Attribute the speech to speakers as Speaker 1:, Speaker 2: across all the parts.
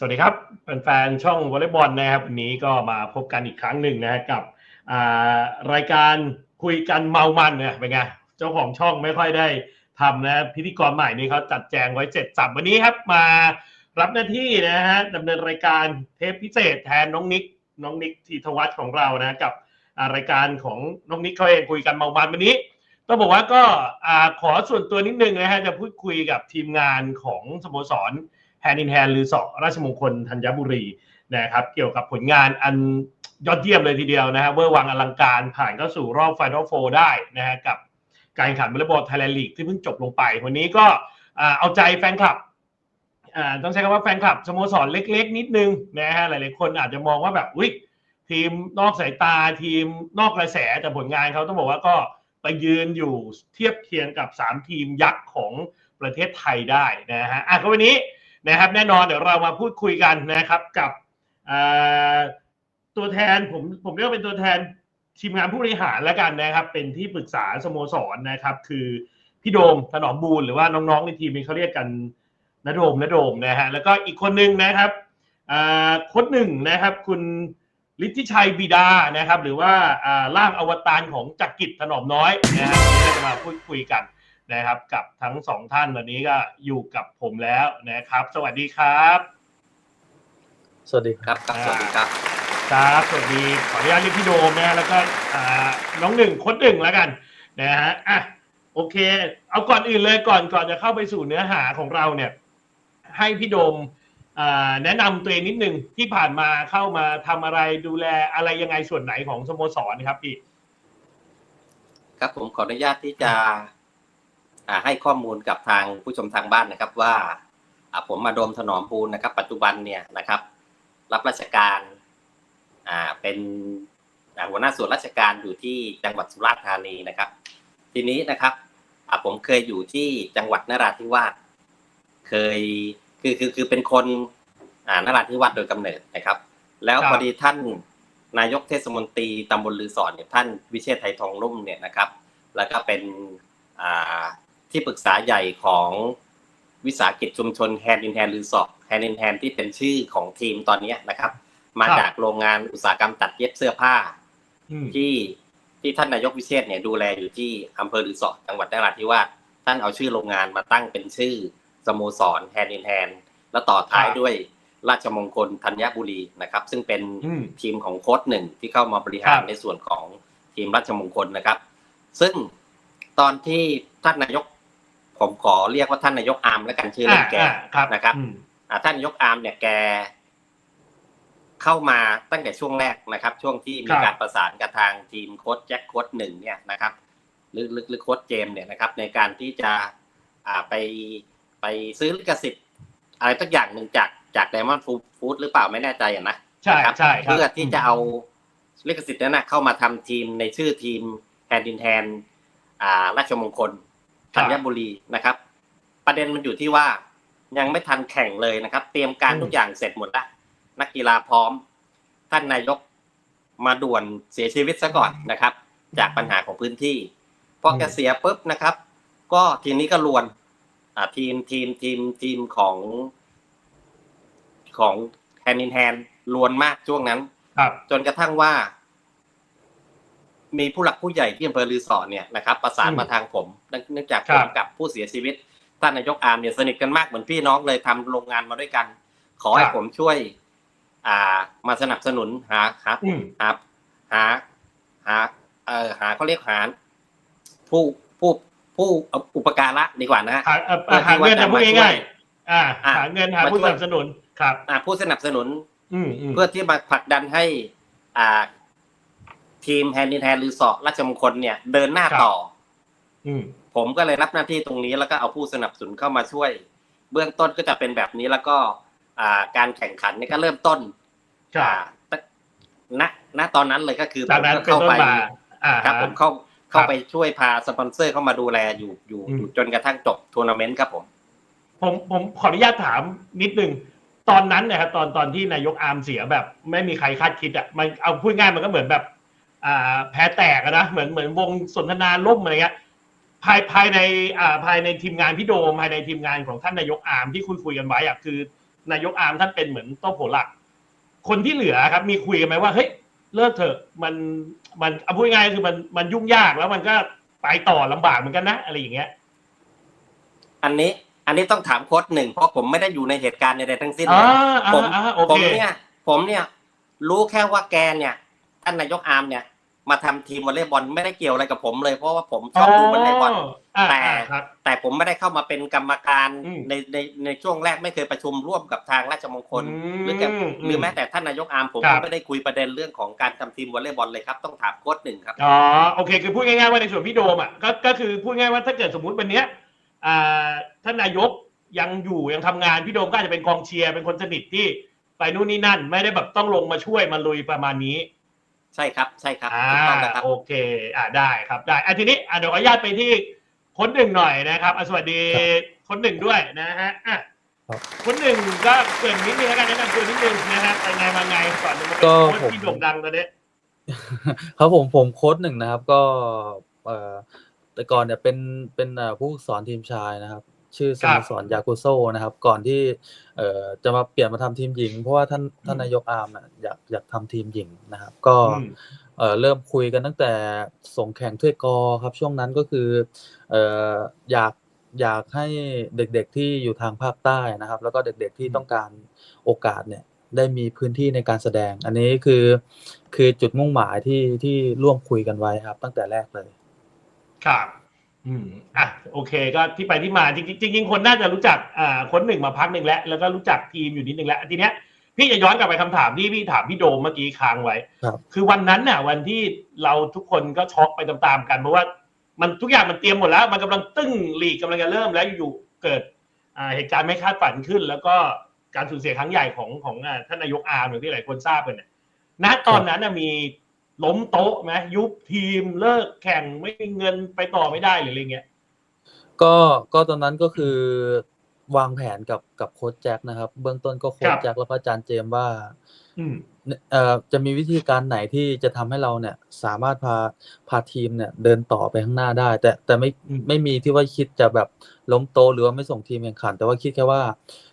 Speaker 1: สวัสดีครับ แฟนๆ ช่องวอลเลย์บอลนะครับวันนี้ก็มาพบกันอีกครั้งหนึ่งนะกับรายการคุยกันเมามันเนี่ยเป็นไงเจ้าของช่องไม่ค่อยได้ทำนะพิธีกรใหม่นี่เขาจัดแจงไว้เจ็ดสับวันนี้ครับมารับหน้าที่นะฮะดำเนินรายการเทปพิเศษแทนน้องนิกน้องนิกทีทวัฒน์ของเรานะกับรายการของน้องนิกเขาเองคุยกันเมามันวันนี้ต้องบอกว่าก็อขอส่วนตัวนิดนึงนะฮะจะพูดคุยกับทีมงานของสโมสร แฮนด์อินแฮนหรือสอราชมงคลธัญบุรีนะครับเกี่ยวกับผลงานอันยอดเยี่ยมเลยทีเดียวนะฮะเวอร์วังอลังการผ่านเข้าสู่รอบไฟนอลโฟได้นะฮะกับการแข่งขันวอลเลย์บอลไทยแลนด์ลีกที่เพิ่งจบลงไป วันนี้ก็เอาใจแฟนคลับต้องใช้คำว่าแฟนคลับสโมสรเล็กๆ นิดนึงนะฮะหลายๆคนอาจจะมองว่าแบบอุ้ยทีมนอกสายตาทีมนอกกระแสแต่ผลงานเขาต้องบอกว่าก็ไปยืนอยู่เทียบเคียงกับ 3 ทีมยักษ์ของประเทศไทยได้นะฮะอะก็วันนี้ นะครับแน่นอนเดี๋ยวเรามาพูดคุยกันนะครับกับตัวแทนผมผมเรียกเป็นตัวแทนทีมงานผู้บริหารแล้วกันนะครับ เป็นที่ปรึกษาสโมสรนะครับ คือพี่โดมถนอมบูรณ์หรือว่าน้องๆในทีมนี้เขาเรียกกันนโดมนโดมนะฮะแล้วก็อีกคนหนึ่งนะครับโค้ชหนึ่งนะครับ คุณฤทธิชัยบิดานะครับ หรือว่าอ่าร่างอวตารของจักรกิจถนอมน้อยนะครับจะมาพูดคุยกัน นะครับ กับทั้งสองท่านวันนี้ก็อยู่กับผมแล้วนะครับ สวัสดีครับ
Speaker 2: สวัสดีค
Speaker 3: ครับรับครับสวัสดีครับ
Speaker 1: ครับสวัสดีขออนุญาตเรียกพี่โดมนะแล้วก็อ่าน้องหนึ่งคนหนึ่งแล้วกันนะฮะอะโอเค เอาก่อนอื่นเลยก่อนก่อนจะเข้าไปสู่เนื้อหาของเราเนี่ย ให้พี่โดมอ่าแนะนำตัวเองนิดนึงที่ผ่านมาเข้ามาทำอะไรดูแลอะไรยังไงส่วนไหนของสโมสรครับพี่
Speaker 3: ครับผมขออนุญาตที่จะอ่า ให้ข้อมูลกับทางผู้ชมทางบ้านนะครับว่าอ่าผมมาโดมถนอมภูลนะครับ ปัจจุบันเนี่ยนะครับ รับราชการอ่าเป็นอ่าหัวหน้าส่วนราชการอยู่ที่จังหวัดสุราษฎร์ธานีนะครับ ทีนี้นะครับอ่าผมเคยอยู่ที่จังหวัดนราธิวาสเคยคือคือคือเป็นคนอ่านราธิวาสโดยกำเนิดนะครับ แล้ว
Speaker 1: ครับ
Speaker 3: พอดีท่านนายกเทศมนตรีตำบลลือสอนเนี่ยท่านวิเชษฐ์ไทยทองนุ่มเนี่ยนะครับ แล้วก็เป็นอ่า ที่ปรึกษาใหญ่ของวิสาหกิจชุมชนแฮนด์อินแฮนลือสอแฮนด์อินแฮนที่เป็นชื่อของทีมตอนเนี้ยนะครับ มา
Speaker 1: ครับ
Speaker 3: จากโรงงานอุตสาหกรรมตัดเย็บเสื้อผ้า
Speaker 1: อืม
Speaker 3: ที่ที่ท่านนายกวิเชษฐ์เนี่ยดูแลอยู่ที่อำเภอลือสอจังหวัดนราธิวาสท่านเอาชื่อโรงงานมาตั้งเป็นชื่อสโมสรแฮนด์อินแฮนแล้วต่อท้าย
Speaker 1: ครับ
Speaker 3: ด้วยราชมงคลธัญบุรีนะครับ ซึ่งเป็น
Speaker 1: อืม
Speaker 3: ทีมของโค้ชหนึ่งที่เข้ามาบริหาร
Speaker 1: ครับ
Speaker 3: ในส่วนของทีมราชมงคลนะครับ ซึ่งตอนที่ท่านนายก ผมขอเรียกว่าท่านนายกอาร์มและกันชื่อเล่นแก
Speaker 1: อ่าครับ
Speaker 3: นะครับ
Speaker 1: อืม
Speaker 3: อ่าท่านนายกอาร์มเนี่ยแก เข้ามาตั้งแต่ช่วงแรกนะครับ ช่วงที่มี
Speaker 1: ครับ
Speaker 3: การประสานกับทางทีมโค้ชแจ็คโค้ชหนึ่งเนี่ยนะครับหรือหรือหรือโค้ชเจมส์เนี่ยนะครับ ในการที่จะอ่าไปไปซื้อลิขสิทธิ์อะไรสักอย่างหนึ่งจากจากไดมอนด์ฟู้ดหรือเปล่าไม่แน่ใจอะนะ
Speaker 1: ใช่
Speaker 3: นะครับ
Speaker 1: ใช่ครับ
Speaker 3: เพื่อที่จะเอาลิขสิทธิ์นั้นนะเข้ามาทำทีมในชื่อทีมแฮนดินแฮนอ่าราชมงคล
Speaker 1: ครั
Speaker 3: ธั
Speaker 1: บ
Speaker 3: ญบุรีนะครับ ประเด็นมันอยู่ที่ว่ายังไม่ทันแข่งเลยนะครับ เตรียมการ
Speaker 1: อืม
Speaker 3: ทุกอย่างเสร็จหมดแล้วนักกีฬาพร้อม ท่านนายกมาด่วนเสียชีวิตซะก่อนนะครับ จากปัญหาของพื้นที่พอแกเสียปุ๊บนะครับ ก็ทีนี้ก็ลวนอ่าทีมทีมทีมทีมของของแฮนด์อินแฮนลวนมากช่วงนั้น
Speaker 1: ครับ
Speaker 3: จนกระทั่งว่า มีผู้หลักผู้ใหญ่ที่อำเภอลือสอนเนี่ยนะครับประสาน
Speaker 1: อืม
Speaker 3: มาทางผมเนื่องจาก
Speaker 1: ครั
Speaker 3: ผ
Speaker 1: บ
Speaker 3: มกับผู้เสียชีวิตท่านนายกอาร์มเนี่ยสนิทกันมากเหมือนพี่น้องเลยทำโรงงานมาด้วยกัน ขอให้
Speaker 1: ครับ
Speaker 3: ผมช่วย อ่า มาสนับสนุนหาหา
Speaker 1: อืม
Speaker 3: หาหาหาเอ่อหาเขาเรียกหาผู้ผู้ผู้อุปการะดีกว่านะฮะ
Speaker 1: หาเอ่อ
Speaker 3: เพื่อ
Speaker 1: หา
Speaker 3: ที่ว่า
Speaker 1: เงิน
Speaker 3: จะ
Speaker 1: นะพูด
Speaker 3: มาช่วย
Speaker 1: ง่ายๆอ่า
Speaker 3: อะ
Speaker 1: หาเงินหา
Speaker 3: มา
Speaker 1: ผู้
Speaker 3: ช่วย
Speaker 1: สนับสนุนครับ
Speaker 3: อ่าผู้สนับสนุน
Speaker 1: อืมอืม
Speaker 3: เพื่อที่มาผลักดันให้ อ่า ทีมแฮนด์อินแฮนด์รีสอร์ทราชมงคลเนี่ยเดินหน้าต่อ
Speaker 1: อืม
Speaker 3: ผมก็เลยรับหน้าที่ตรงนี้แล้วก็เอาผู้สนับสนุนเข้ามาช่วย เบื้องต้นก็จะเป็นแบบนี้แล้วก็อ่าการแข่งขันเนี่ยก็เริ่มต้น
Speaker 1: ครับ
Speaker 3: อ่าตณณตอนนั้นเลยก็คือ
Speaker 1: จากนั้น
Speaker 3: ผม
Speaker 1: เป็น
Speaker 3: ก็เข้า
Speaker 1: ต้น
Speaker 3: ไป
Speaker 1: มาอ่า
Speaker 3: ครับผมเข้าเข้า
Speaker 1: ครับ
Speaker 3: ไปช่วยพาสปอนเซอร์เข้ามาดูแลอยู่อยู่
Speaker 1: อืม
Speaker 3: อยู่จนกระทั่งจบทัวร์นาเมนต์ครับผม
Speaker 1: ผมผมขออนุญาตถามนิดนึงตอนนั้นเนะครับตอนตอนที่นายกอาร์มเสียแบบ ไม่มีใครคาดคิดอะมันเอาพูดง่ายมันก็เหมือนแบบอ่า แพ้แตกอะนะเหมือนเหมือนวงสนทนาล่มอะไรเงี้ยภายภายในอ่าภายในทีมงานพี่โดมภายในทีมงานของท่านนายกอาร์มที่คุยคุยกันไว้อะคือนายกอาร์มท่านเป็นเหมือนโต๊ะโผหลัก คนที่เหลือครับ มีคุยกันไหมว่าเฮ้ยเลิกเถอะมันมันเอาพูดง่ายๆคือมันมันยุ่งยากแล้วมันก็ไปต่อลำบากเหมือนกันนะอะไรอย่างเงี้ย
Speaker 3: อันนี้ อันนี้ต้องถามโค้ชหนึ่งเพราะผมไม่ได้อยู่ในเหตุการณ์ใดๆทั้งสิ้น
Speaker 1: อ่า
Speaker 3: เลย
Speaker 1: อ่า
Speaker 3: ผม
Speaker 1: อ่าโอ
Speaker 3: ผ
Speaker 1: เค
Speaker 3: มเนี่ย ผมเนี่ย รู้แค่ว่าแกเนี่ย ท่านนายกอาร์มเนี่ย มาทำทีมวอลเลย์บอลไม่ได้เกี่ยวอะไรกับผมเลยเพราะว่าผมชอบดูวอลเลย์บอล
Speaker 1: อ่า
Speaker 3: แต่
Speaker 1: อ่าครับ
Speaker 3: แต่ผมไม่ได้เข้ามาเป็นกรรมการ
Speaker 1: อืม
Speaker 3: ในในในช่วงแรกไม่เคยประชุมร่วมกับทางราชมงคล
Speaker 1: อืม
Speaker 3: หรือกับ
Speaker 1: อืม
Speaker 3: หรือแม้แต่ท่านนายกอาร์มผม
Speaker 1: ครั
Speaker 3: ก็
Speaker 1: บ
Speaker 3: ไม่ได้คุยประเด็นเรื่องของการทำทีมวอลเลย์บอลเลยครับต้องถามโค้ชหนึ่งครับ
Speaker 1: อ๋อโอเคคือพูดง่ายๆว่าในส่วนพี่โดมอะก็ก็คือพูดง่ายว่าถ้าเกิดสมมุติวันเนี้ยอ่าท่านนายกยังอยู่ยังทำงานพี่โดมก็อาจจะเป็นกองเชียร์เป็นคนสนิทที่ไปนู่นนี่นั่น ไม่ได้แบบต้องลงมาช่วยมาลุยประมาณนี้
Speaker 3: ใช่ครับใช่ครับ
Speaker 1: อ่า
Speaker 3: ถูกต้องนะครับ
Speaker 1: โอเคอ่าได้ครับได้อะทีนี้อะเดี๋ยวขออนุญาตไปที่คนหนึ่งหน่อยนะครับอะสวัสดีคนหนึ่งด้วยนะฮะอะ
Speaker 2: ครับ
Speaker 1: คนหนึ่งก็เกรินนิดนึงแล้วกันแนะนำตัวนิดนึงนะฮะไปไงมาไงก่อนจะมาเป็น
Speaker 2: ก็
Speaker 1: โค้ช
Speaker 2: ผม
Speaker 1: ที่โด่งดังตอนนี้
Speaker 2: ครับผมผมโค้ชหนึ่งนะครับก็เอ่อแต่ก่อนเนี่ยเป็นเป็นเอ่อผู้ฝึกสอนทีมชายนะครับ ชื่อสโมสรยากุโซนะครับ ก่อนที่เอ่อจะมาเปลี่ยนมาทำทีมหญิง เพราะว่าท่านท่านนายกอาร์มน่ะอยากอยากทำทีมหญิงนะครับ ก็
Speaker 1: อืม
Speaker 2: เอ่อเริ่มคุยกันตั้งแต่ส่งแข่งถ้วยกอครับ ช่วงนั้นก็คือเอ่ออยากอยากให้เด็กๆที่อยู่ทางภาคใต้นะครับ แล้วก็เด็กๆที่ต้องการโอกาสเนี่ยได้มีพื้นที่ในการแสดง อันนี้คือคือจุดมุ่งหมายที่ที่ร่วมคุยกันไว้ครับ ตั้งแต่แรกเลย
Speaker 1: ครับ อืมอะโอเค ก็ที่ไปที่มาจริงๆจริงๆคนน่าจะรู้จักอ่าคนหนึ่งมาพักหนึ่งแล้วแล้วก็รู้จักทีมอยู่นิดนึงแล้วทีเนี้ยพี่จะย้อนกลับไปคำถามที่พี่ถามพี่โดมเมื่อกี้ค้างไว้
Speaker 2: ครับ
Speaker 1: คือวันนั้นน่ะ วันที่เราทุกคนก็ช็อกไปตามๆกันเพราะว่า มันทุกอย่างมันเตรียมหมดแล้ว มันกำลังตึ้งลีกกำลังจะเริ่มแล้วอยู่ๆเกิดอ่าเหตุการณ์ไม่คาดฝันขึ้น แล้วก็การสูญเสียครั้งใหญ่ของของอ่าท่านนายกอาร์มอย่างที่หลายคนทราบกันเนี่ยณตอนนั้นน่ะมี ล้มโต๊ะไหมยุบทีมเลิกแข่งไม่มีเงินไปต่อไม่ได้หรืออะไรเงี้ย
Speaker 2: ก็ก็ตอนนั้นก็คือวางแผนกับกับโค้ชแจ็คนะครับ เบื้องต้นก็โค้
Speaker 1: ค
Speaker 2: ช
Speaker 1: รับ
Speaker 2: แจ็คแล้วก็อาจารย์เจมส์ว่า
Speaker 1: อืม
Speaker 2: เอ่อจะมีวิธีการไหนที่จะทำให้เราเนี่ย สามารถพาพาทีมเนี่ย เดินต่อไปข้างหน้าได้ แต่แต่ไม่
Speaker 1: อืม
Speaker 2: ไม่มีที่ว่าคิดจะแบบล้มโตะหรือว่าไม่ส่งทีมแข่งขัน แต่ว่าคิดแค่ว่า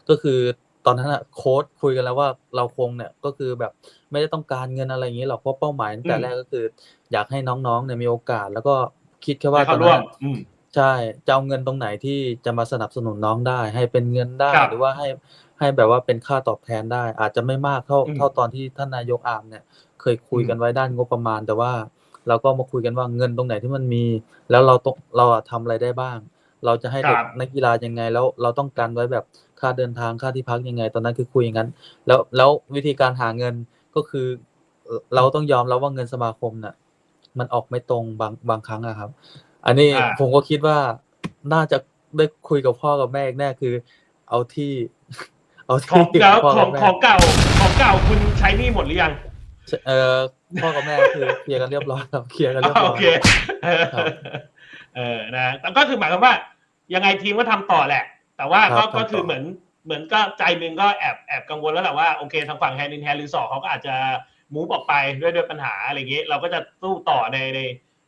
Speaker 2: ก็คือ ตอนนั้นอะโค้ชคุยกันแล้วว่าเราคงเนี่ยก็คือแบบไม่ได้ต้องการเงินอะไรอย่างนี้หรอกเพราะเป้าหมายตั้งแต่
Speaker 1: อืม
Speaker 2: แรกก็คือ อยากให้น้องๆเนี่ยมีโอกาส แล้วก็คิดแค่ว่า
Speaker 1: ให้
Speaker 2: ตอ
Speaker 1: เขา
Speaker 2: น
Speaker 1: ร่
Speaker 2: นั้
Speaker 1: วม
Speaker 2: นอะ
Speaker 1: อืม
Speaker 2: ใช่จะเอาเงินตรงไหนที่จะมาสนับสนุนน้องได้ ให้เป็นเงินได้
Speaker 1: ครับ
Speaker 2: หรือว่าให้ให้แบบว่าเป็นค่าตอบแทนได้ อาจจะไม่มากเท่า
Speaker 1: อืม
Speaker 2: เท่าตอนที่ท่านนายกอาร์มเนี่ย เคยคุย
Speaker 1: อืม
Speaker 2: กันไว้ด้านงบประมาณ แต่ว่าเราก็มาคุยกันว่าเงินตรงไหนที่มันมี แล้วเราต้องเราอะทำอะไรได้บ้าง เราจะให้เด็กนักกีฬายังไง แล้วเราต้องการไว้แบบค่าเดินทางค่าที่พักยังไง ตอนนั้นคือคุยอย่างนั้น แล้วแล้ววิธีการหาเงินก็คือเอ่อเราต้องยอมแล้วว่าเงินสมาคมน่ะ มันออกไม่ตรงบางบางครั้งอะครับ อันนี้
Speaker 1: อ่า
Speaker 2: ผมก็คิดว่าน่าจะได้คุยกับพ่อกับแม่อีกแน่คือ เอาที่ เอา
Speaker 1: ข
Speaker 2: ที่
Speaker 1: องแล้ว
Speaker 2: พ่อ
Speaker 1: ขอ
Speaker 2: กับ
Speaker 1: ง
Speaker 2: แม่
Speaker 1: ของเก่าของเก่าคุณใช้หนี่หมดหรือยัง
Speaker 2: เออพ่อกับแม่คือเคลียร์กันเรียบร้อยแล้วเคลียร์กันเรียบร้
Speaker 1: โอ
Speaker 2: อย
Speaker 1: เคเออ
Speaker 2: ครับ
Speaker 1: เออนะแต่ก็คือหมายความว่า ยังไงทีมก็ทำต่อแหละ แต่ว่า
Speaker 2: ครั
Speaker 1: ก็
Speaker 2: บ
Speaker 1: ก็
Speaker 2: ทำต่อ
Speaker 1: คือเหมือนเหมือนก็ใจหนึ่งก็แอบแอบกังวลแล้วแหละว่าโอเคทางฝั่งแฮนดินแฮนรีสอร์เขาก็อาจจะมูฟออกไปด้วยด้วยปัญหาอะไรอย่างเงี้ยเราก็จะสู้ต่อในใน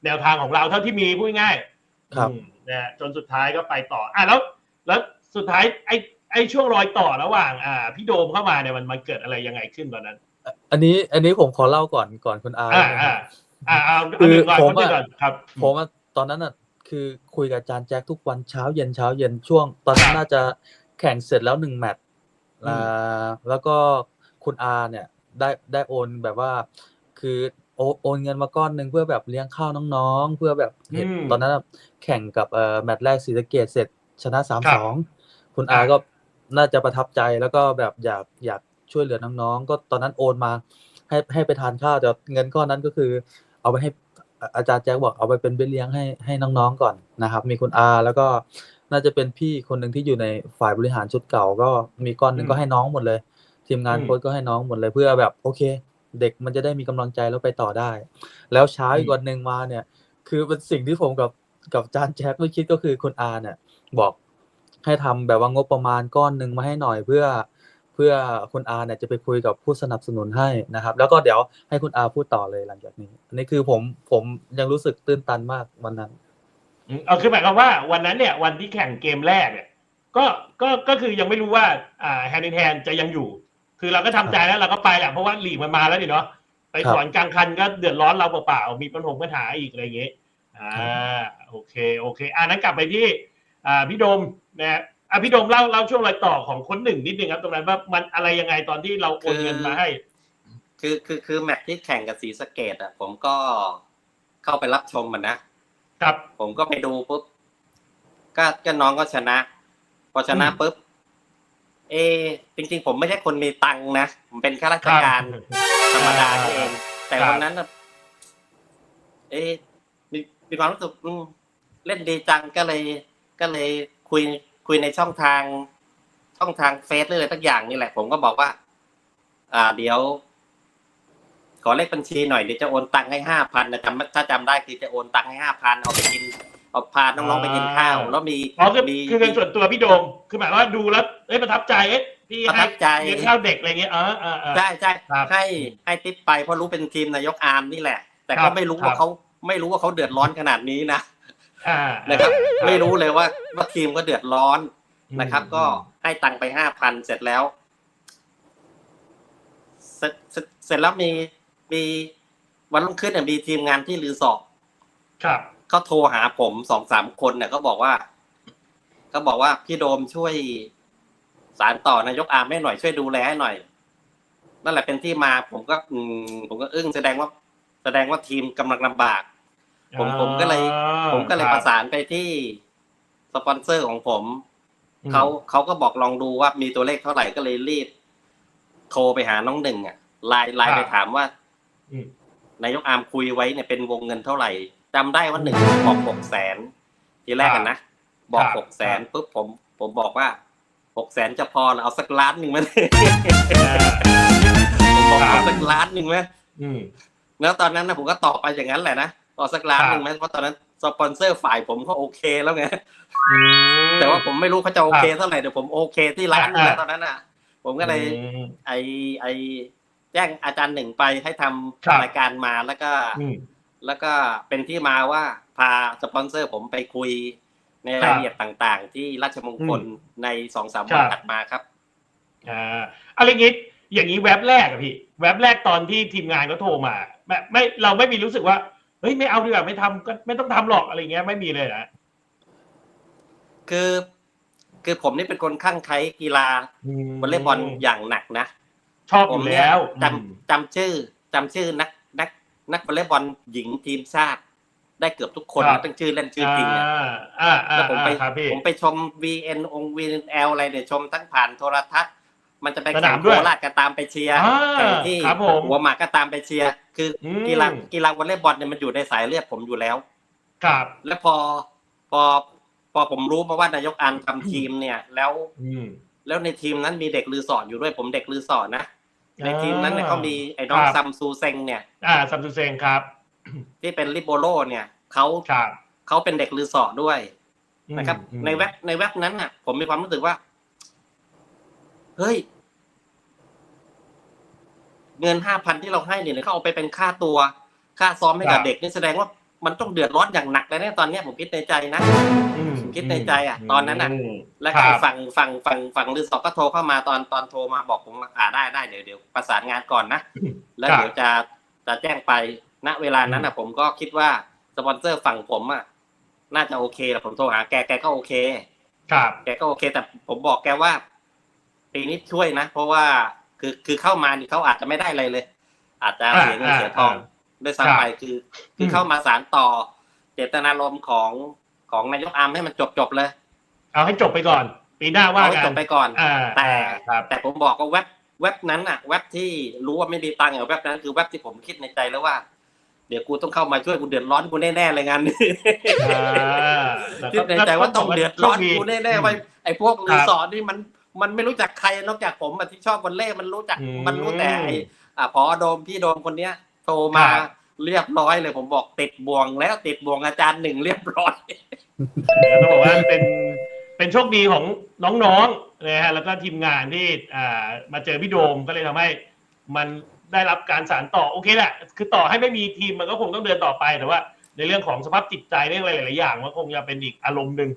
Speaker 1: แนวทางของเราเท่าที่มีพูดง่ายๆ
Speaker 2: ครับ
Speaker 1: อืมนะจนสุดท้ายก็ไปต่ออะแล้ว แล้วสุดท้ายไอ้ไอ้ช่วงรอยต่อระหว่าง อ่า พี่โดมเข้ามาเนี่ยมันมันเกิดอะไรยังไงขึ้นตอนนั้น
Speaker 2: อันนี้อันนี้ผมขอเล่าก่อนก่อนคุณอา
Speaker 1: อ่า
Speaker 2: ได้ไหมค
Speaker 1: อ่า
Speaker 2: รับ
Speaker 1: อ่าเอาเอาหนึ่งก่อน
Speaker 2: คือผม
Speaker 1: เอาหนึ่ง
Speaker 2: อะ
Speaker 1: ก่อนครับ
Speaker 2: ผมว่าตอนนั้นอะ คือคุยกับอาจารย์แจ็คทุกวันเช้าเย็นเช้าเย็นช่วง ตอนนั้นน่าจะแข่งเสร็จแล้วหนึ่งแมตช์
Speaker 1: อืม
Speaker 2: อ่าแล้วก็คุณอาเนี่ยได้ได้โอนแบบว่า คือโอโอนเงินมาก้อนหนึ่งเพื่อแบบเลี้ยงข้าวน้องๆ เพื่อแบบเห็นตอนนั้นอะแข่งกับเอ่อแมตช์แรกศรีสะเกดเสร็จชนะสามสองคุณอาก็น่าจะประทับใจแล้วก็แบบอยากอยากช่วยเหลือน้องๆ ก็ตอนนั้นโอนมาให้ให้ไปทานข้าวแต่เงินก้อนนั้นก็คือ เอาไปให้ อาอาจารย์แจ็คบอกเอาไปเป็นเบี้ยเลี้ยงให้ให้น้องๆก่อนนะครับ มีคุณอาแล้วก็น่าจะเป็นพี่คนหนึ่งที่อยู่ในฝ่ายบริหารชุดเก่า ก็มีก้อนหนึ่งก็ให้น้องหมดเลย ทีมงาน
Speaker 1: อืม
Speaker 2: โค้ชก็ให้น้องหมดเลยเพื่อแบบโอเค เด็กมันจะได้มีกำลังใจแล้วไปต่อได้ แล้วเช้าอีกวันหนึ่งมาเนี่ย คือเป็นสิ่งที่ผมกับกับอาจารย์แจ็คไม่คิดก็คือคุณอาเนี่ย บอกให้ทำแบบว่างบประมาณก้อนหนึ่งมาให้หน่อยเพื่อ เพื่อคุณอาเนี่ยจะไปคุยกับผู้สนับสนุนให้นะครับ แล้วก็เดี๋ยวให้คุณอาพูดต่อเลยหลังจากนี้อันนี้คือผมผมยังรู้สึกตื้นตันมากวันนั้น
Speaker 1: อืมเอาคือหมายความว่าวันนั้นเนี่ยวันที่แข่งเกมแรกเนี่ยก็ก็ก็คือยังไม่รู้ว่าอ่าแฮนด์แฮนจะยังอยู่ คือเราก็ทำใจแล้วเราก็ไปแหละเพราะว่าหลีกมันมาแล้วนี่เนาะไปถอนกลางคันก็เดือดร้อนเราเปล่าๆมีปัญหาปัญหาอีกอะไรอย่างเงี้ยอ่าโอเคโอเคอ่านั้นกลับไปที่อ่าพี่โดมนะฮะ อะพี่โดมเล่าเล่าช่วงรอยต่อของคนหนึ่งนิดนึงครับ ตรงนั้นว่ามันอะไรยังไงตอนที่เราโอนเงินมาให้
Speaker 3: คือคือคือแมตช์ที่แข่งกับศรีสะเกดอะ ผมก็เข้าไปรับชมมันนะ
Speaker 1: ครับ
Speaker 3: ผมก็ไปดูปุ๊บก็ก็น้องก็ชนะ พอชนะ
Speaker 1: อืม
Speaker 3: ปุ๊บ เอะจริง ๆ ผมไม่ใช่คนมีตังค์นะ ผมเป็นข้าราชการธรรมดานี่เองแต่
Speaker 1: ครับ
Speaker 3: วันนั้นน่ะเอะมีมีความรู้สึกอืมเล่นดีจังก็เลย ก็เลยคุย คุยในช่องทางช่องทางเฟซหรืออะไรสักอย่างนี่แหละ ผมก็บอกว่า อ่า เดี๋ยว ขอเลขบัญชีหน่อยเดี๋ยวจะโอนตังค์ให้ห้าพันนะจำถ้าจำได้คือจะโอนตังค์ให้ห้าพันเอาไปกินเอาพาน้องๆไปกินข้าว แล้วมี
Speaker 1: อ๋อคือ
Speaker 3: มี
Speaker 1: คือเป็นส่วนตัวพี่โดม คือหมายว่าดูแล้วเอ้ยประทับใจเอ๊ะพี่
Speaker 3: ประ
Speaker 1: ให้
Speaker 3: ทับใจ
Speaker 1: เลี้ยงข้าวเด็กอะไรเงี้ยเออเออเออ
Speaker 3: ใช่ใช่
Speaker 1: ครับ
Speaker 3: ให้ให้ติปไปเพราะรู้เป็นทีมนายกอาร์มนี่แหละ แต่
Speaker 1: ครั
Speaker 3: ก็
Speaker 1: บ
Speaker 3: ไม่รู้
Speaker 1: ครั
Speaker 3: ว่า
Speaker 1: บ
Speaker 3: เขาไม่รู้ว่าเขาเดือดร้อนขนาดนี้นะ
Speaker 1: อ่า
Speaker 3: นะครับ
Speaker 1: อ่า
Speaker 3: ไม่รู้เลยว่าว่าทีมก็เดือดร้อน
Speaker 1: อืม
Speaker 3: นะครับ ก็ให้ตังค์ไปห้าพันเสร็จแล้วเสร็จเสร็จเสร็จแล้วมีมีวันรุ่งขึ้นเนี่ยมีทีมงานที่รีสอร์ท
Speaker 1: ครับ
Speaker 3: เขาโทรหาผมสองสามคนเนี่ยก็บอกว่าก็บอกว่าพี่โดมช่วยสารต่อนายกอาร์มให้หน่อยช่วยดูแลให้หน่อยนั่นแหละเป็นที่มาผมก็ อืมผมก็อึ้งแสดงว่า แสดงว่าทีมกำลังลำบาก ผมผมก็เลย
Speaker 1: อ่า
Speaker 3: ผมก็เลย
Speaker 1: ค
Speaker 3: ป
Speaker 1: บ
Speaker 3: ระสานไปที่สปอนเซอร์ของผม
Speaker 1: อืม
Speaker 3: เขาเขาก็บอกลองดูว่ามีตัวเลขเท่าไหร่ก็เลยรีบโทรไปหาน้องหนึ่งอะไลน์ไลน์ไปถามว่า
Speaker 1: อืม
Speaker 3: นายกอาร์มคุยไว้เนี่ยเป็นวงเงินเท่าไหร่จำได้ว่าหนึ่งบอกหกแสนทีแรกกันนะบอก
Speaker 1: ครับ
Speaker 3: หกแสนปุ๊บผมผมบอกว่าหกแสนจะพอแล้วเอาสักล้านหนึ่งไหมผมบอก
Speaker 1: ครั
Speaker 3: เอา
Speaker 1: บ
Speaker 3: สักล้านหนึ่งไหม
Speaker 1: อืม
Speaker 3: แล้วตอนนั้นนะผมก็ตอบไปอย่างนั้นแหละนะ เอาสักล้านหนึ่งไหมเพราะตอนนั้นสปอนเซอร์ฝ่ายผมก็โอเคแล้วไง
Speaker 1: อืม
Speaker 3: แต่ว่าผมไม่รู้เขาจะโอเคเท่าไหร่แต่ผมโอเคที่ล้านหนึงแล้ว
Speaker 1: อ่า
Speaker 3: ตอนนั้นอะ ผมก็เลย
Speaker 1: อืม
Speaker 3: ไอไอแจ้งอาจารย์หนึ่งไปให้ทำ
Speaker 1: ครับ
Speaker 3: รายการมาแล้วก็
Speaker 1: อืม
Speaker 3: แล้วก็เป็นที่มาว่าพาสปอนเซอร์ผมไปคุยใน
Speaker 1: ครับ
Speaker 3: รายละเอียดต่างๆ ที่ราชมงคลในสองสาม
Speaker 1: ครั
Speaker 3: วัน
Speaker 1: บ
Speaker 3: ถัดมาครับ
Speaker 1: อ่าอะไรงี้อย่างนี้แว็บแรกอะพี่ แว็บแรกตอนที่ทีมงานเขาโทรมาแบบไม่เราไม่มีรู้สึกว่า เฮ้ยไม่เอาดีกว่าไม่ทำก็ไม่ต้องทำหรอกอะไรเงี้ยไม่มีเลยนะ
Speaker 3: คือคือผมนี่เป็นคนข้างไคล้กีฬา
Speaker 1: อืม
Speaker 3: วอลเลย์บอลอย่างหนักนะ
Speaker 1: ชอบอ
Speaker 3: ผม
Speaker 1: ยู่
Speaker 3: เนี่ย
Speaker 1: แล้ว
Speaker 3: จำจำชื่อจำชื่อนักนักนักวอลเลย์บอลหญิงทีมชาติได้เกือบทุกคน
Speaker 1: ครั
Speaker 3: นะ
Speaker 1: บ
Speaker 3: ตั้งชื่อเล่นชื่อจริงอะ
Speaker 1: อ่าอ่าอ่า
Speaker 3: แล้วผมไป
Speaker 1: ครับพี่
Speaker 3: ผมไปชม VN อง VNL อะไรเนี่ยชมทั้งผ่านโทรทัศน์ มันจะไป
Speaker 1: ส
Speaker 3: แข่
Speaker 1: นางม
Speaker 3: โค
Speaker 1: ด้วย
Speaker 3: ราชก็ตามไปเชียร์
Speaker 1: อ่า
Speaker 3: แข่งที่
Speaker 1: ครับผม
Speaker 3: หัวหมากก็ตามไปเชียร์คืออ
Speaker 1: ม
Speaker 3: กีฬากีฬาวอลเลย์บอลเนี่ยมันอยู่ในสายเลือดผมอยู่แล้ว
Speaker 1: ครับ
Speaker 3: แล้วพอพอพอผมรู้มาว่านายกอันทำทีมเนี่ย แล้ว
Speaker 1: อืม
Speaker 3: แล้วในทีมนั้นมีเด็กลือสอนอยู่ด้วยผมเด็กลือสอนนะในทีมนั้นเนี่ย
Speaker 1: อ่า
Speaker 3: เขามีไอ้น้อง
Speaker 1: ครับ
Speaker 3: ซัมซูเซงเนี่ย
Speaker 1: อ่าซัมซุงเซงครับ
Speaker 3: ที่เป็นลิโบโรเนี่ยเขา
Speaker 1: ครับ
Speaker 3: เขาเป็นเด็กลือสอนด้วยนะครับ
Speaker 1: อืม
Speaker 3: ในเว็บในเว็บนั้นน่ะ ผมมีความรู้สึกว่า เฮ้ย เงินห้าพันที่เราให้เนี่ยเขาเอาไปเป็นค่าตัว ค่าซ้อมให้กับเด็กนี่แสดงว่ามันต้องเดือดร้อนอย่างหนักเลยเนี่ยตอนเนี้ยผมคิดในใจนะ
Speaker 1: อืม
Speaker 3: คิดในใจอะตอนนั้นอะ
Speaker 1: ม
Speaker 3: แล้ว
Speaker 1: ค
Speaker 3: ก็
Speaker 1: รับ
Speaker 3: ฝั่งฝั่งฝั่งฝั่งลือสอบก็โทรเข้ามาตอนตอนโทรมาบอกผมว่าอ่าได้ได้เดี๋ยวเดี๋ยวประสานงานก่อนนะ แล้ว
Speaker 1: ครับ
Speaker 3: เดี๋ยวจะจะแจ้งไปณเวลานั้นอะ ผมก็คิดว่าสปอนเซอร์ฝั่งผมอะน่าจะโอเคแหละผมโทรหาแกแกก็โอเค
Speaker 1: ครับ
Speaker 3: แกก็โอเค แต่ผมบอกแกว่า ปีนี้ช่วยนะ เพราะว่าคือคือเข้ามานี่เขาอาจจะไม่ได้อะไรเลย อาจจะเสียเงิน
Speaker 1: อ่า
Speaker 3: เสียทอง
Speaker 1: อ่า
Speaker 3: ด้วยซ้ำไป
Speaker 1: ครับ
Speaker 3: คือ คือเข้ามาสารต่อ เจตนารมณ์ของของนายกอาร์มให้มันจบจบๆเลย
Speaker 1: เอาให้จบไปก่อน ปีหน้าว่า
Speaker 3: เอาให้
Speaker 1: กั
Speaker 3: จ
Speaker 1: น
Speaker 3: บไปก่อน
Speaker 1: อ่า
Speaker 3: แต่
Speaker 1: ครับ
Speaker 3: แต่ผมบอกว่าเว็บเว็บนั้นอะเว็บที่รู้ว่าไม่มีตังค์อะเว็บนั้นคือเว็บที่ผมคิดในใจแล้วว่า เดี๋ยวกูต้องเข้ามาช่วยกูเดือดร้อนกูแน่ๆเลยงานนี้
Speaker 1: อ่า
Speaker 3: คิดในใจว่าต้องเดือดร้อนกูแน่ๆไว้ไอ้พวก
Speaker 1: ค
Speaker 3: รี
Speaker 1: รับ
Speaker 3: สอร์ทนี่มัน มันไม่รู้จักใครนอกจากผมอะที่ชอบวอลเล่มันรู้จัก
Speaker 1: อืม
Speaker 3: มันรู้แต่ไอ้อ่าพอโดมพี่โดมคนเนี้ยโทรมา
Speaker 1: ครับ
Speaker 3: เรียบร้อยเลยผมบอกติดบ่วงแล้วติดบ่วงอาจารย์หนึ่งเรียบร้อย
Speaker 1: ต้องบอกว่าเป็นเป็นโชคดีของน้องๆนะฮะแล้วก็ทีมงานที่อ่ามาเจอพี่โดมก็เลยทำให้มันได้รับการสานต่อโอเคแหละคือต่อให้ไม่มีทีมมันก็คงต้องเดินต่อไปแต่ว่า ในเรื่องของสภาพจิตใจเรื่องอะไรหลายๆอย่างมันคงจะเป็นอีกอารมณ์หนึ่ง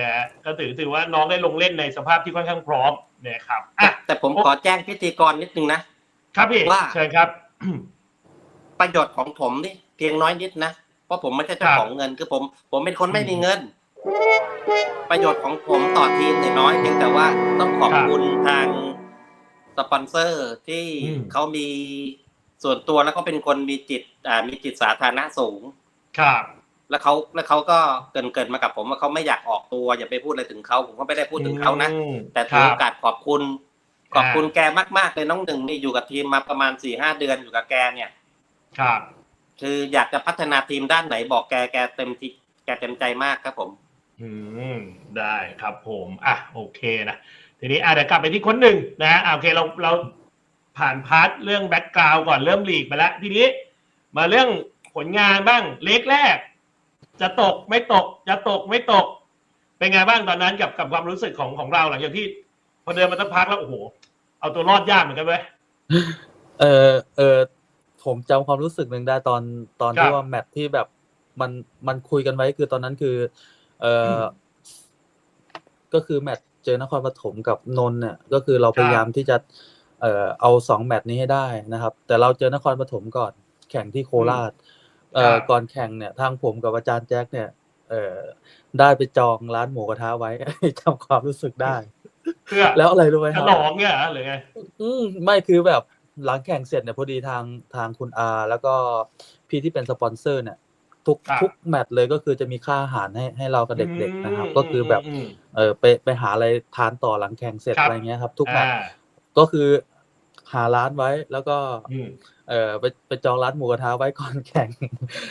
Speaker 1: นะฮะก็ถือถือว่าน้องได้ลงเล่นในสภาพที่ค่อนข้างพร้อมนะครับอะ
Speaker 3: แต่ผมขอแจ้งพิธีกรนิดนึงนะ
Speaker 1: ครับพี่
Speaker 3: ว่า
Speaker 1: เชิญครับ
Speaker 3: ประโยชน์ของผมนี่เพียงน้อยนิดนะเพราะผมไม่ใช่เจ้า
Speaker 1: ครับ
Speaker 3: ของเงินคือผม ผมเป็นคนไม่มีเงิน ประโยชน์ของผมต่อทีมเนี่ยน้อยเพียงแต่ว่าต้องขอบคุณทางสปอนเซอร์ที่
Speaker 1: อืม
Speaker 3: เขามีส่วนตัวแล้วก็เป็นคนมีจิตอ่ามีจิตสาธารณะสูง
Speaker 1: ครับ
Speaker 3: แล้วเขาแล้วเขาก็เกรินเกินมากับผมว่าเขาไม่อยากออกตัวอย่าไปพูดอะไรถึงเขาผมก็ไม่ได้พูดถึงเขานะ
Speaker 1: อืม
Speaker 3: แต่
Speaker 1: ค
Speaker 3: ถือ
Speaker 1: รั
Speaker 3: โอบกาสขอบคุณ ขอบคุณ
Speaker 1: อ่า
Speaker 3: แกมากๆเลยน้องหนึ่งนี่อยู่กับทีมมาประมาณสี่ห้าเดือนอยู่กับแกเนี่ย
Speaker 1: ครับ
Speaker 3: คืออยากจะพัฒนาทีมด้านไหนบอกแกแกเต็มที่แกเต็มใจมากครับผม
Speaker 1: อืมได้ครับผมอะโอเคนะทีนี้อะเดี๋ยวกลับไปที่คนหนึ่งนะอะโอเคเราเราผ่านพาร์ทเรื่องแบ็กกราวก่อนเริ่มลีกไปแล้วทีนี้ มาเรื่องผลงานบ้างเล็กแรก จะตกไม่ตก จะตกไม่ตก เป็นไงบ้างตอนนั้นกับกับความรู้สึกของของเราหลังจากที่พอเดินมาสักพักแล้วโอ้โห เอาตัวรอดยากเหมือนกันเว้ย
Speaker 2: เออเออผมจำความรู้สึกหนึ่งได้ตอนตอน
Speaker 1: ครับ
Speaker 2: ที่ว่าแมตช์ที่แบบมันมันคุยกันไว้คือตอนนั้นคือ เอออ
Speaker 1: ม
Speaker 2: ก็คือแมตช์เจอนครปฐมกับนนท์เนี่ย ก็คือเรา
Speaker 1: ครับ
Speaker 2: พยายามที่จะ เอ่อเอาสองแมตช์นี้ให้ได้นะครับ แต่เราเจอนครปฐมก่อนแข่งที่โคราชเอ่
Speaker 1: ครั
Speaker 2: อบก่อนแข่งเนี่ย ทางผมกับอาจารย์แจ็คเนี่ย เอ่อได้ไปจองร้านหมูกระทะไว้ จำความรู้สึกได้
Speaker 1: เพื่อ
Speaker 2: แล้วอะไรรู้ไหม
Speaker 1: ฉ
Speaker 2: ครับ
Speaker 1: ลองเนี่ยเหรอหรือไง
Speaker 2: อืมไม่คือแบบหลังแข่งเสร็จเนี่ยพอดีทางทางคุณอาแล้วก็พี่ที่เป็นสปอนเซอร์เนี่ย ทุก
Speaker 1: ครับ
Speaker 2: ทุกแมตช์เลยก็คือจะมีค่าอาหารให้ให้เรากับเด็กๆนะครับ
Speaker 1: ม
Speaker 2: ก็คือแบบ
Speaker 1: ม
Speaker 2: เออไปไปหาอะไรทานต่อหลังแข่งเสร็จ
Speaker 1: ครับ
Speaker 2: อะไรเงี้ยครับ ทุกแมตช์
Speaker 1: อ่า
Speaker 2: ก็คือ หาร้านไว้ แล้วก็
Speaker 1: อืม
Speaker 2: เออไปไปจองร้านหมูกระทะไว้ก่อนแข่ง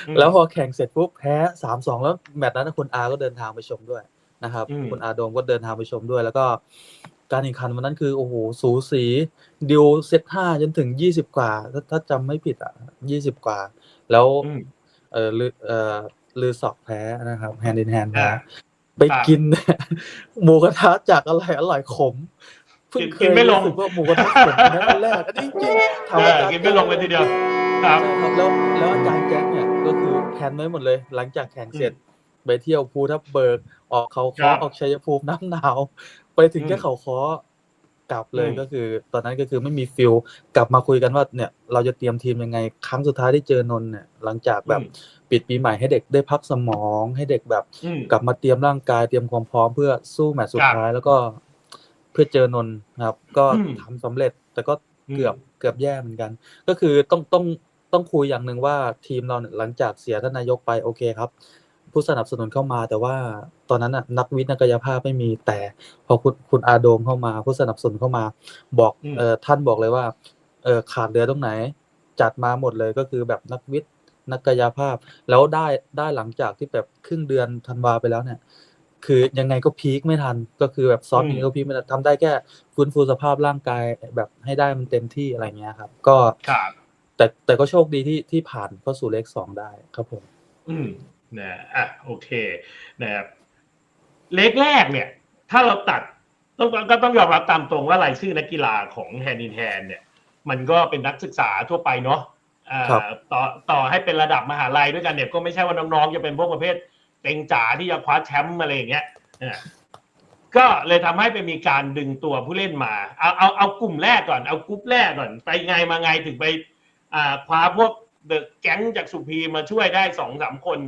Speaker 1: อืม
Speaker 2: แล้วพอแข่งเสร็จปุ๊บแพ้สามสองแล้วแมตช์นั้นนะคุณอาก็เดินทางไปชมด้วยนะครับ
Speaker 1: อืม
Speaker 2: คุณอาโดมก็เดินทางไปชมด้วย แล้วก็การแข่งขันวันนั้นคือโอ้โหสูสีดิวเซตห้าจนถึงยี่สิบกว่า ถ้าถ้าจำไม่ผิดอะยี่สิบกว่า แล้ว
Speaker 1: อืม
Speaker 2: เออลือเออลือสอกแพ้นะครับแฮนด์อินแฮนด์แพ้
Speaker 1: อ่า
Speaker 2: ไปกินหมูกระทะจากอร่อยอร่อยขม เพิ่งเค
Speaker 1: กิ
Speaker 2: ย
Speaker 1: นไม่ลง
Speaker 2: รู้สึกว่าหมูกระทะขมในวันแรกอันนี้จริงๆถาม
Speaker 1: เอ
Speaker 2: อา
Speaker 1: อ
Speaker 2: จารย์
Speaker 1: กินไม่ลงเลยทีเดียว ครับ
Speaker 2: ใช่ครับแล้วแล้วอาจารย์แจ็คเนี่ยก็คือแพลนไว้หมดเลย หลังจากแข่งเสร็จไปเที่ยวภูทับเบิกออกเขา
Speaker 1: ครั
Speaker 2: ค้
Speaker 1: บ
Speaker 2: อออกชัยภูมิน้ำหนาว ไปถึงแค่
Speaker 1: อืม
Speaker 2: เขาค้อกลับเลย
Speaker 1: อืม
Speaker 2: ก็คือ ตอนนั้นก็คือไม่มีฟิลกลับมาคุยกันว่าเนี่ยเราจะเตรียมทีมยังไงครั้งสุดท้ายที่เจอนนท์เนี่ยหลังจากแบบ
Speaker 1: อืม
Speaker 2: ปิดปีใหม่ให้เด็กได้พักสมองให้เด็กแบบ
Speaker 1: อืม
Speaker 2: กลับมาเตรียมร่างกายเตรียมความพร้อมเพื่อสู้แมตช์สุด
Speaker 1: ครับ
Speaker 2: ท้ายแล้วก็เพื่อเจอนนท์ครับ ก็
Speaker 1: อืม
Speaker 2: ทำสำเร็จแต่ก็
Speaker 1: อืม
Speaker 2: เกือบเกือบแย่เหมือนกัน ก็คือต้องต้องต้องคุยอย่างหนึ่งว่าทีมเราเนี่ยหลังจากเสียท่านนายกไปโอเคครับ ผู้สนับสนุนเข้ามา แต่ว่าตอนนั้นน่ะนักวิทย์นักกายภาพไม่มีแต่พอคุณคุณอาโดมเข้ามา ผู้สนับสนุนเข้ามา บอก
Speaker 1: อืม
Speaker 2: เออท่านบอกเลยว่าเออขาดเหลือตรงไหน จัดมาหมดเลยก็คือแบบนักวิทย์นักกายภาพ แล้วได้ได้หลังจากที่แบบครึ่งเดือนธันวาไปแล้วเนี่ย คือยังไงก็พีคไม่ทันก็คือแบบซ้อม
Speaker 1: อืม
Speaker 2: ยังไงก็พีคไม่ทันทำได้แค่ฟื้นฟูสภาพร่างกายแบบให้ได้มันเต็มที่อะไรเงี้ยครับ ก็
Speaker 1: ครับ
Speaker 2: แต่แต่ก็โชคดีที่ที่ผ่านเข้าสู่เลขสองได้ครับผม
Speaker 1: อืมนะอะโอเคนะครับเล็กแรกเนี่ย ถ้าเราตัดต้องก็ต้องยอมรับตามตรงว่ารายชื่อนักกีฬาของแฮนด์อินแฮนเนี่ย มันก็เป็นนักศึกษาทั่วไปเนาะอ่า
Speaker 2: ครับ
Speaker 1: ต่อต่อให้เป็นระดับมหาลัยด้วยกันเนี่ยก็ไม่ใช่ว่าน้องๆจะเป็นพวกประเภทเต็งจ๋าที่จะคว้าแชมป์อะไรอย่างเงี้ยอ่าก็เลยทำให้ไปมีการดึงตัวผู้เล่นมา เอาเอาเอากลุ่มแรกก่อน เอากรุ๊ปแรกก่อน ไปไงมาไงถึงไปอ่าคว้าพวกเดอะแก๊งจากสุพีมาช่วยได้สองสามคน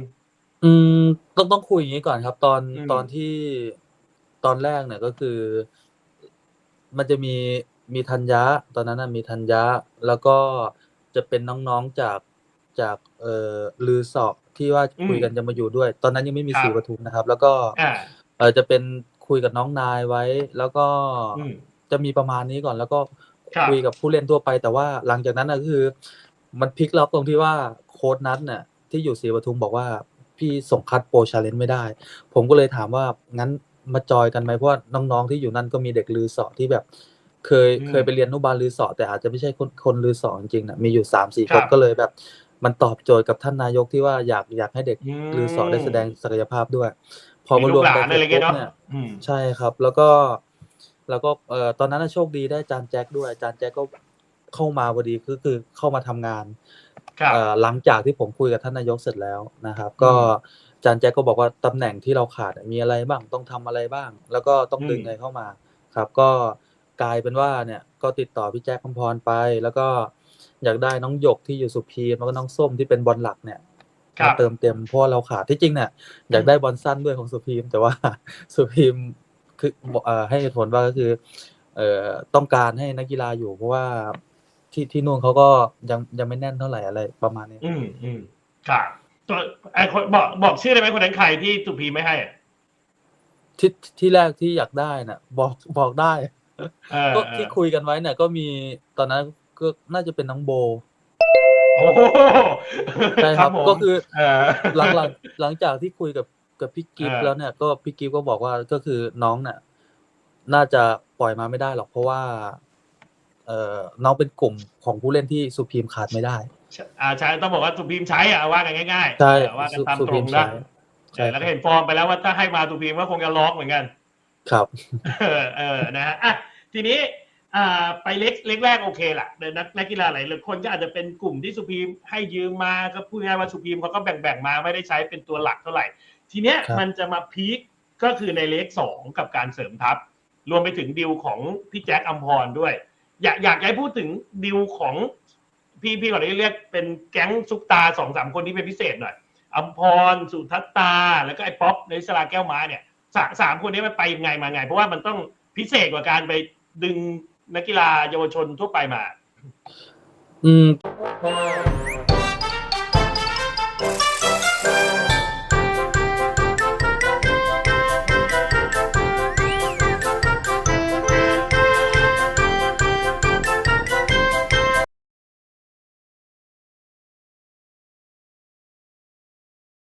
Speaker 2: อืมต้องต้องคุยอย่างนี้ก่อนครับ ตอน
Speaker 1: อืม
Speaker 2: ตอนที่ตอนแรกเนี่ยก็คือ มันจะมีมีธัญญะตอนนั้นนะมีธัญญะแล้วก็จะเป็นน้องๆจาก จากเอ่อลือสอบที่ว่าคุยกันจะมาอยู่ด้วย ตอนนั้นยังไม่มีสีปทุมนะครับ แล้วก็
Speaker 1: อ่า
Speaker 2: เออจะเป็นคุยกับน้องนายไว้ แล้วก็
Speaker 1: อืม
Speaker 2: จะมีประมาณนี้ก่อน แล้วก็
Speaker 1: ครับ
Speaker 2: คุยกับผู้เล่นทั่วไป แต่ว่าหลังจากนั้นนะก็คือ มันพลิกล็อกตรงที่ว่าโค้ดนัทเนี่ยที่อยู่ศรีปทุมบอกว่าพี่ส่งคัดโปรชาเลนจ์ไม่ได้ ผมก็เลยถามว่างั้นมาจอยกันไหมเพราะว่าน้องๆที่อยู่นั่นก็มีเด็กลือเสอที่แบบ เคย
Speaker 1: อืม
Speaker 2: เคยไปเรียนอนุบาลลือสอแต่อาจจะไม่ใช่คนคนลือสอจริงๆนะมีอยู่สามสี่
Speaker 1: ค
Speaker 2: ครับนก็เลยแบบ มันตอบโจทย์กับท่านนายกที่ว่าอยากอยากให้เด็ก
Speaker 1: อืม
Speaker 2: ลือสอได้แสดงศักยภาพด้วย พอ
Speaker 1: มี
Speaker 2: มาร
Speaker 1: ลู
Speaker 2: วม
Speaker 1: กหลา
Speaker 2: กัน
Speaker 1: นอะไร
Speaker 2: เสร็
Speaker 1: เงี้
Speaker 2: จ
Speaker 1: ย
Speaker 2: ปุ๊บ
Speaker 1: เนาะ
Speaker 2: เนี่ย
Speaker 1: อืม
Speaker 2: ใช่ครับ แล้วก็ แล้วก็เอ่อตอนนั้นนะโชคดีได้อาจารย์แจ็คด้วยอาจารย์แจ็คก็เข้ามาพอดีคือคือเข้ามาทำงาน
Speaker 1: ครับ
Speaker 2: เอ่อหลังจากที่ผมคุยกับท่านนายกเสร็จแล้วนะครับ ก็อาจารย์แจ็คก็บอกว่าตำแหน่งที่เราขาดมีอะไรบ้างต้องทำอะไรบ้าง แล้วก็ต้องดึง
Speaker 1: อืม
Speaker 2: อะไรเข้ามาครับ ก็กลายเป็นว่าเนี่ยก็ติดต่อพี่แจ็คคำพรไป แล้วก็ อยากได้น้องหยกที่อยู่สุพีมแล้วก็น้องส้มที่เป็นบอลหลักเนี่ย
Speaker 1: ครั
Speaker 2: มา
Speaker 1: บ
Speaker 2: เติมเต็มเพราะว่าเราขาดที่จริงเนี่ยอยากได้บอลสั้นด้วยของสุพีม แต่ว่าสุพีมคือเอ่อให้เหตุผลว่าก็คือ เอ่อต้องการให้นักกีฬาอยู่ เพราะว่าที่ที่นู่นเขาก็ยังยังไม่แน่นเท่าไหร่อะไรประมาณนี้
Speaker 1: อืมอืมครับตัวไอ้คนบอกบอกชื่อได้ไหมคนนั้นใครที่สุพีไม่ให้อะ
Speaker 2: ที่ที่แรกที่อยากได้น่ะ บอกบอกได้
Speaker 1: เออ
Speaker 2: ก็
Speaker 1: เออ
Speaker 2: ที่คุยกันไว้เนี่ย ก็มีตอนนั้น ก็น่าจะเป็นน้องโบ
Speaker 1: โอ้โห
Speaker 2: ใช่ครับ
Speaker 1: ผม
Speaker 2: ก็คือ
Speaker 1: เออ
Speaker 2: หลังหลังหลังจากที่คุยกับกับพี่กิฟ
Speaker 1: เออ
Speaker 2: แล้วเนี่ย ก็พี่กิฟก็บอกว่าก็คือน้องเนี่ยน่าจะปล่อยมาไม่ได้หรอกเพราะว่า เอ่อน้องเป็นกลุ่มของผู้เล่นที่สุพีมขาดไม่ได้
Speaker 1: อ่าใช่ต้องบอกว่าสุพีมใช้อะว่ากันง่ายๆ
Speaker 2: ใช่
Speaker 1: เออว่ากันตาม
Speaker 2: สุ
Speaker 1: ต
Speaker 2: พี
Speaker 1: รง
Speaker 2: ม
Speaker 1: นะ
Speaker 2: ใช้
Speaker 1: ใช่แล้วก็เห็นฟอร์มไปแล้วว่าถ้าให้มาสุพีมก็คงจะล็อกเหมือนกัน
Speaker 2: ครับ
Speaker 1: เออเออนะฮะอะทีนี้อ่า ไปเล็กเล็กแรกโอเคแหละเดี๋ยวนักนักกีฬาหลายคนก็อาจจะเป็นกลุ่มที่สุพีมให้ยืมมาก็พูดง่ายๆว่าสุพีมเขาก็แบ่งแบ่งๆมาไม่ได้ใช้เป็นตัวหลักเท่าไหร่ ทีเนี้ย
Speaker 2: ครับ
Speaker 1: มันจะมาพีคก็คือในเลขสองกับการเสริมทัพ รวมไปถึงดิวของพี่แจ็คอัมพรด้วย อยากอยากให้พูดถึงดิวของพี่พี่ก่อนที่เรียกเป็นแก๊งซุปตาสองสามคนที่เป็นพิเศษหน่อยอัมพรสุทัศตา แล้วก็ไอ้ป๊อปในสลาแก้วม้าเนี่ยสาสามคนนี้มันไปยังไงมาไง เพราะว่ามันต้องพิเศษกว่าการไปดึง นักกีฬาเยาวชนทั่วไปมา
Speaker 2: อืม